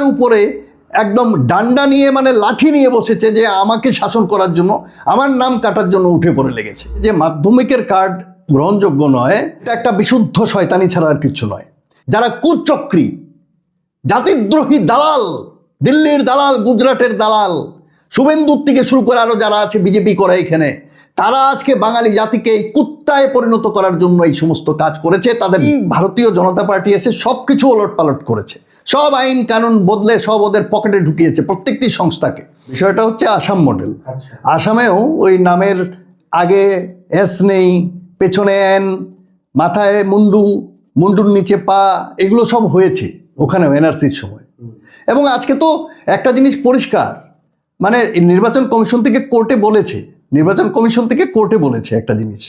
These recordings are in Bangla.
আমার উপরে একদম ডান্ডা নিয়ে মানে লাঠি নিয়ে বসেছে যে আমাকে শাসন করার জন্য, আমার নাম কাটার জন্য উঠে পড়ে লেগেছে। যে মাধ্যমিকের কার্ড গ্রহণযোগ্য নয়, এটা একটা বিশুদ্ধ শয়তানি ছাড়া আর কিছু নয়। যারা কুচক্রী, জাতিদ্রোহী দালাল, দিল্লির দালাল, গুজরাটের দালাল শুভেন্দুর থেকে শুরু করে আরও যারা আছে বিজেপি করে এখানে, তারা আজকে বাঙালি জাতিকে এই কুত্তায় পরিণত করার জন্য এই সমস্ত কাজ করেছে। তাদের ভারতীয় জনতা পার্টি এসে সব কিছু ওলট পালট করেছে। সব আইন কানুন বদলে সব ওদের পকেটে ঢুকিয়েছে প্রত্যেকটি সংস্থাকে। বিষয়টা হচ্ছে আসাম মডেল আচ্ছা। আসামেও ওই নামের আগে এস নেই পেছনে এন মাথায় মুন্ডু মুন্ডুর নিচে পা এগুলো সব হয়েছে ওখানেও এনআরসির সময়। এবং আজকে তো একটা জিনিস পরিষ্কার মানে নির্বাচন কমিশন থেকে কোর্টে বলেছে নির্বাচন কমিশন থেকে কোর্টে বলেছে একটা জিনিস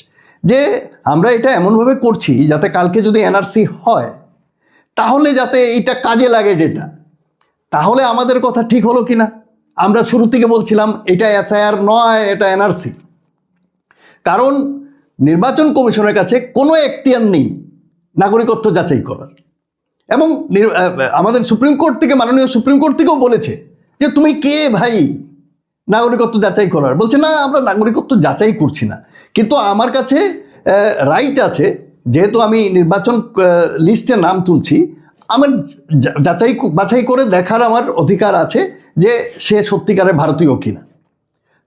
যে আমরা এটা এমনভাবে করছি যাতে কালকে যদি এনআরসি হয় তাহলে যাতে এটা কাজে লাগে ডেটা তাহলে আমাদের কথা ঠিক হলো কি না আমরা শুরু থেকে বলছিলাম, এটা এসআইআর নয়, এটা এনআরসি কারণ নির্বাচন কমিশনের কাছে কোনো এখতিয়ার নেই নাগরিকত্ব যাচাই করার। এবং আমাদের সুপ্রিম কোর্ট থেকে, মাননীয় সুপ্রিম কোর্ট থেকেও বলেছে যে, তুমি কে ভাই নাগরিকত্ব যাচাই করার? বলছে, না, আমরা নাগরিকত্ব যাচাই করছি না। কিন্তু আমার কাছে রাইট আছে যেহেতু আমি নির্বাচন লিস্টে নাম তুলছি, আমার যাচাই বাছাই করে দেখার আমার অধিকার আছে যে সে সত্যিকারের ভারতীয় কিনা।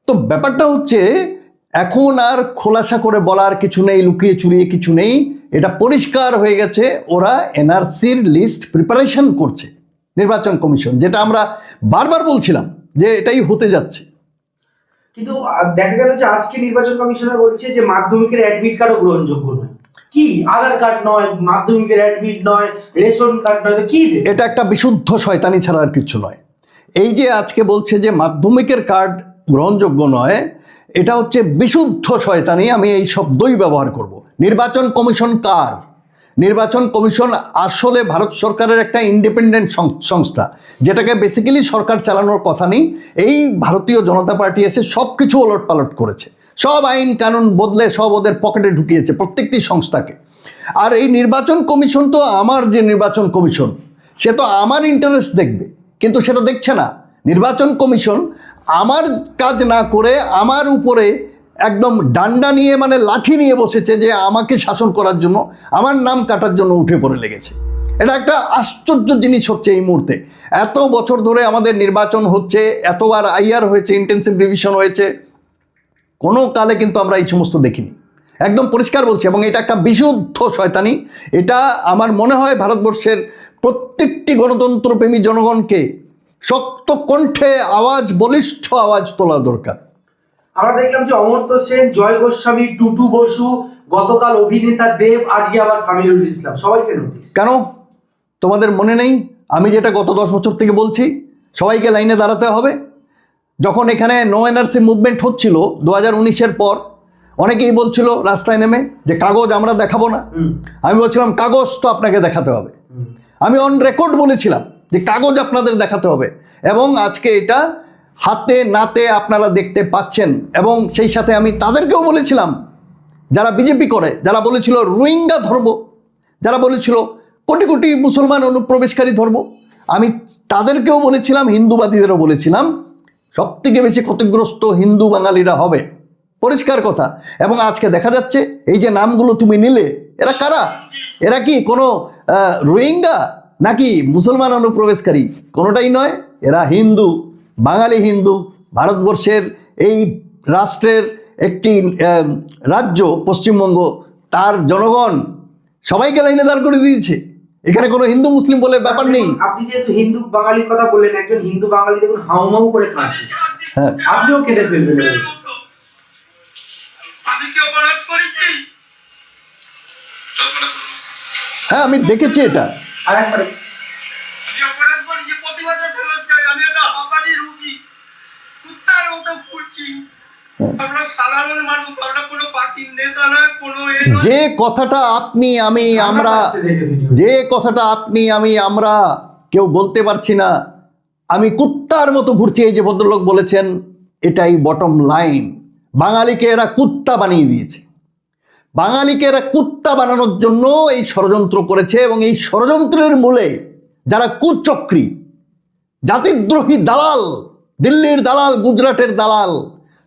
তো ব্যাপারটা হচ্ছে, এখন আর খোলাসা করে বলার কিছু নেই, লুকিয়ে চুরিয়ে কিছু নেই, এটা পরিষ্কার হয়ে গেছে, ওরা এনআরসির লিস্ট প্রিপারেশন করছে, নির্বাচন কমিশন, যেটা আমরা বারবার বলছিলাম যে এটাই হতে যাচ্ছে। কিন্তু দেখা গেল যে আজকে নির্বাচন কমিশনার বলছে যে মাধ্যমিকের অ্যাডমিট কার্ডও গ্রহণযোগ্য এটা একটা বিশুদ্ধ শয়তানি ছাড়া আর কিছু নয়। এই যে আজকে বলছে যে মাধ্যমিকের কার্ড গ্রহণযোগ্য নয়, এটা হচ্ছে বিশুদ্ধ শয়তানি, আমি এই শব্দই ব্যবহার করব। নির্বাচন কমিশন কার? নির্বাচন কমিশন আসলে ভারত সরকারের একটা ইন্ডিপেন্ডেন্ট সংস্থা, যেটাকে বেসিক্যালি সরকার চালানোর কথা নেই, এই ভারতীয় জনতা পার্টি এসে সব কিছু ওলট পালট করেছে। সব আইন কানুন বদলে সব ওদের পকেটে ঢুকিয়েছে প্রত্যেকটি সংস্থাকে। আর এই নির্বাচন কমিশন তো আমার যে নির্বাচন কমিশন, সে তো আমার ইন্টারেস্ট দেখবে, কিন্তু সেটা দেখছে না। নির্বাচন কমিশন আমার কাজ না করে আমার উপরে একদম ডান্ডা নিয়ে মানে লাঠি নিয়ে বসেছে যে আমাকে শাসন করার জন্য, আমার নাম কাটার জন্য উঠে পড়ে লেগেছে। এটা একটা আশ্চর্য জিনিস হচ্ছে এই মুহূর্তে। এত বছর ধরে আমাদের নির্বাচন হচ্ছে, এতবার আইআর হয়েছে ইন্টেন্সিভ ডিভিশন হয়েছে কোনো কালে কিন্তু আমরা এই সমস্ত দেখিনি। একদম পরিষ্কার বলছি এবং এটা একটা বিশুদ্ধ শয়তানি। এটা আমার মনে হয় ভারতবর্ষের প্রত্যেকটি গণতন্ত্রপ্রেমী জনগণকে শক্ত কণ্ঠে আওয়াজ বলিষ্ঠ আওয়াজ তোলা দরকার। আমরা দেখলাম যে অমর্ত্য সেন জয় গোস্বামী টুটু বসু গতকাল অভিনেতা দেব আজকে আবার সামিরুল ইসলাম। সবাইকে নোটিস কেন? তোমাদের মনে নেই? আমি যেটা গত দশ বছর থেকে বলছি সবাইকে লাইনে দাঁড়াতে হবে। যখন এখানে নো এনআরসি মুভমেন্ট হচ্ছিল দু হাজার উনিশের পর অনেকেই বলছিল রাস্তায় নেমে যে কাগজ আমরা দেখাবো না। আমি বলছিলাম কাগজ তো আপনাকে দেখাতে হবে। আমি অন রেকর্ড বলেছিলাম যে কাগজ আপনাদের দেখাতে হবে এবং আজকে এটা হাতে নাতে আপনারা দেখতে পাচ্ছেন এবং সেই সাথে আমি তাদেরকেও বলেছিলাম যারা বিজেপি করে যারা বলেছিল রোহিঙ্গা ধর্ম যারা বলেছিল কোটি কোটি মুসলমান অনুপ্রবেশকারী ধর্ম আমি তাদেরকেও বলেছিলাম হিন্দুবাদীদেরও বলেছিলাম সব থেকে বেশি ক্ষতিগ্রস্ত হিন্দু বাঙালিরা হবে। পরিষ্কার কথা। এবং আজকে দেখা যাচ্ছে, এই যে নামগুলো তুমি নিলে, এরা কারা? এরা কি কোনো রোহিঙ্গা নাকি মুসলমান অনুপ্রবেশকারী? কোনোটাই নয়, এরা হিন্দু, বাঙালি হিন্দু। ভারতবর্ষের এই রাষ্ট্রের একটি রাজ্য, পশ্চিমবঙ্গ, তার জনগণ সবাইকে লাইনে দাঁড় করে দিয়েছে। এখানে কোনো হিন্দু মুসলিম বলে ব্যাপার নেই। আপনি যেহেতু হিন্দু বাঙালির কথা বললেন একজন হিন্দু বাঙালি দেখুন হাউমাউ করে কাঁদছে। হ্যাঁ। আপনিও কেঁদে ফেলবেন। হ্যাঁ আমি দেখেছি এটা। আমি একটা হাঁপানি রুগী। কুত্তার মতো ঘুরছি। যে কথাটা আপনি আমি আমরা যে কথাটা আপনি আমি আমরা কেউ বলতে পারছি না আমি কুত্তার মতো ঘুরছি এই যে ভদ্রলোক বলেছেন এটাই বটম লাইন বাঙালিকে এরা কুত্তা বানিয়ে দিয়েছে। বাঙালিকে এরা কুত্তা বানানোর জন্য এই ষড়যন্ত্র করেছে এবং এই ষড়যন্ত্রের মূলে যারা কুচক্রী জাতিদ্রোহী দালাল দিল্লির দালাল গুজরাটের দালাল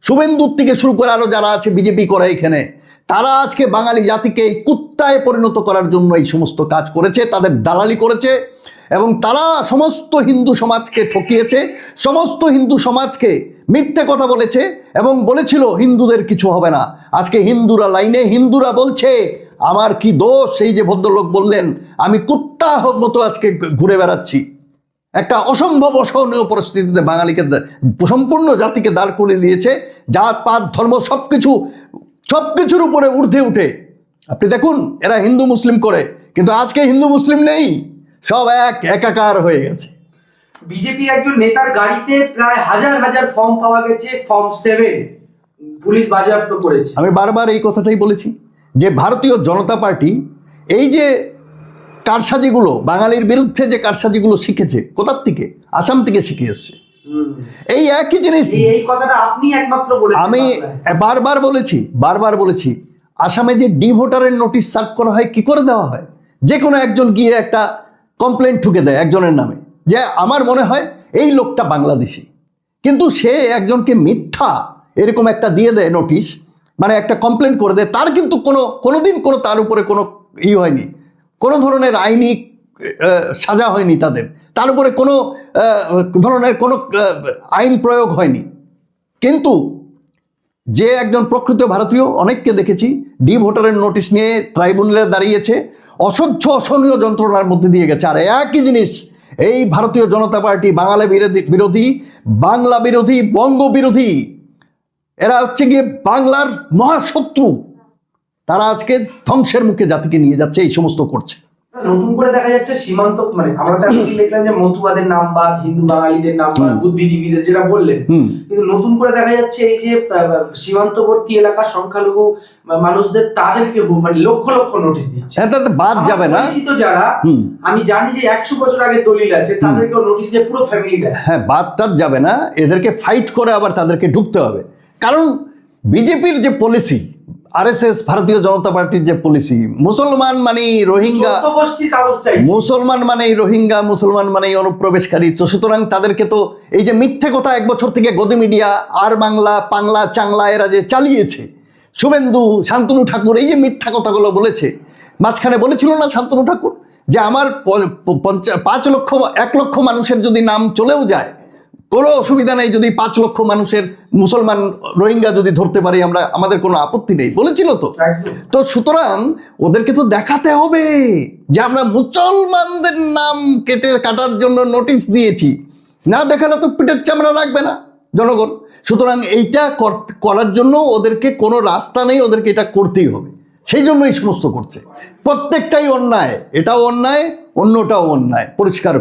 শুভেন্দুর থেকে শুরু করে আরও যারা আছে বিজেপি করে এখানে, তারা আজকে বাঙালি জাতিকে এই কুত্তায় পরিণত করার জন্য এই সমস্ত কাজ করেছে, তাদের দালালি করেছে এবং তারা সমস্ত হিন্দু সমাজকে ঠকিয়েছে, সমস্ত হিন্দু সমাজকে মিথ্যে কথা বলেছে এবং বলেছিল হিন্দুদের কিছু হবে না। আজকে হিন্দুরা লাইনে, হিন্দুরা বলছে, আমার কি দোষ? সেই যে ভদ্রলোক বললেন, আমি কুত্তা মতো আজকে ঘুরে বেড়াচ্ছি। একটা অসম্ভব অসহনীয় পরিস্থিতিতে বাঙালিকে সম্পূর্ণ জাতিকে দাঁড় করে দিয়েছে জাত পাত ধর্ম সব কিছু সব কিছুর উপরে ঊর্ধ্বে উঠে। আপনি দেখুন এরা হিন্দু মুসলিম করে কিন্তু আজকে হিন্দু মুসলিম নেই। সব এক একাকার হয়ে গেছে। বিজেপির একজন নেতার গাড়িতে প্রায় হাজার হাজার ফর্ম পাওয়া গেছে ফর্ম সেভেন পুলিশ বাজেয়াপ্ত করেছে। আমি বারবার এই কথাটাই বলেছি যে ভারতীয় জনতা পার্টি এই যে কারসাজিগুলো বাঙালির বিরুদ্ধে যে কারসাজিগুলো শিখেছে কোথার থেকে? আসাম থেকে শিখে এসছে। এই একই জিনিস আমি বারবার বলেছি বারবার বলেছি আসামে যে ডি ভোটারের নোটিশ সার্ভ করা হয় কি করে দেওয়া হয়? যে কোনো একজন গিয়ে একটা কমপ্লেন ঠুকে দেয় একজনের নামে যে আমার মনে হয় এই লোকটা বাংলাদেশি। কিন্তু সে একজনকে মিথ্যা এরকম একটা দিয়ে দেয় নোটিশ মানে একটা কমপ্লেন করে দেয় তার কিন্তু কোনো কোনোদিন কোনো তার উপরে কোনো ই হয়নি। কোনো ধরনের আইনি সাজা হয়নি তাদের। তার উপরে কোনো ধরনের কোনো আইন প্রয়োগ হয়নি। কিন্তু যে একজন প্রকৃত ভারতীয়, অনেককে দেখেছি ডি ভোটারের নোটিশ নিয়ে ট্রাইব্যুনালে দাঁড়িয়েছে, অসহ্য, অসহনীয় যন্ত্রণার মধ্যে দিয়ে গেছে। আর একই জিনিস, এই ভারতীয় জনতা পার্টি, বাঙালি বিরোধী বিরোধী, বাংলা বিরোধী, বঙ্গ বিরোধী, এরা হচ্ছে গিয়ে বাংলার মহাশত্রু। তারা আজকে ধ্বংসের মুখে জাতিকে নিয়ে যাচ্ছে এই সমস্ত করছে। নতুন করে দেখা যাচ্ছে সীমান্ত মানে আমরা তো দেখলাম যে মতুয়াদের নাম বাদ হিন্দু বাঙালিদের নাম বাদ বুদ্ধিজীবীদের যেটা বললেন। কিন্তু নতুন করে দেখা যাচ্ছে এই যে সীমান্তবর্তী এলাকার সংখ্যালঘু মানুষদের তাদেরকে মানে লক্ষ লক্ষ নোটিশ দিচ্ছে। হ্যাঁ তাতে বাদ যাবে না। পরিচিত যারা আমি জানি যে একশো বছর আগে দলিল আছে তাদেরকেও নোটিশ দিয়ে পুরো ফ্যামিলিটা হ্যাঁ বাদ টাদ যাবে না। এদেরকে ফাইট করে আবার তাদেরকে ঢুকতে হবে। কারণ বিজেপির যে পলিসি আরএসএস ভারতীয় জনতা পার্টির যে পলিসি মুসলমান মানে রোহিঙ্গা কাগজ চাই মুসলমান মানেই রোহিঙ্গা মুসলমান মানেই অনুপ্রবেশকারী। তো সুতরাং তাদেরকে তো এই যে মিথ্যে কথা এক বছর থেকে গদি মিডিয়া আর বাংলা পাংলা চাংলা এরা যে চালিয়েছে শুভেন্দু শান্তনু ঠাকুর এই যে মিথ্যা কথাগুলো বলেছে মাঝখানে বলেছিল না শান্তনু ঠাকুর যে আমার পাঁচ লক্ষ এক লক্ষ মানুষের যদি নাম চলেও যায় কোনো অসুবিধা নেই যদি পাঁচ লক্ষ মানুষের মুসলমান রোহিঙ্গা যদি ধরতে পারি আমরা আমাদের কোনো আপত্তি নেই। বলেছিল তো। তো সুতরাং ওদেরকে তো দেখাতে হবে যে আমরা মুসলমানদের নাম কেটে কাটার জন্য নোটিশ দিয়েছি। না দেখালে তো পিঠের চামড়া রাখবে না জনগণ। সুতরাং এইটা কর- করার জন্য ওদেরকে কোনো রাস্তা নেই ওদেরকে এটা করতেই হবে। সেই জন্য এই সমস্ত করছে। প্রত্যেকটাই অন্যায়। এটাও অন্যায় অন্যটাও অন্যায়। পরিষ্কার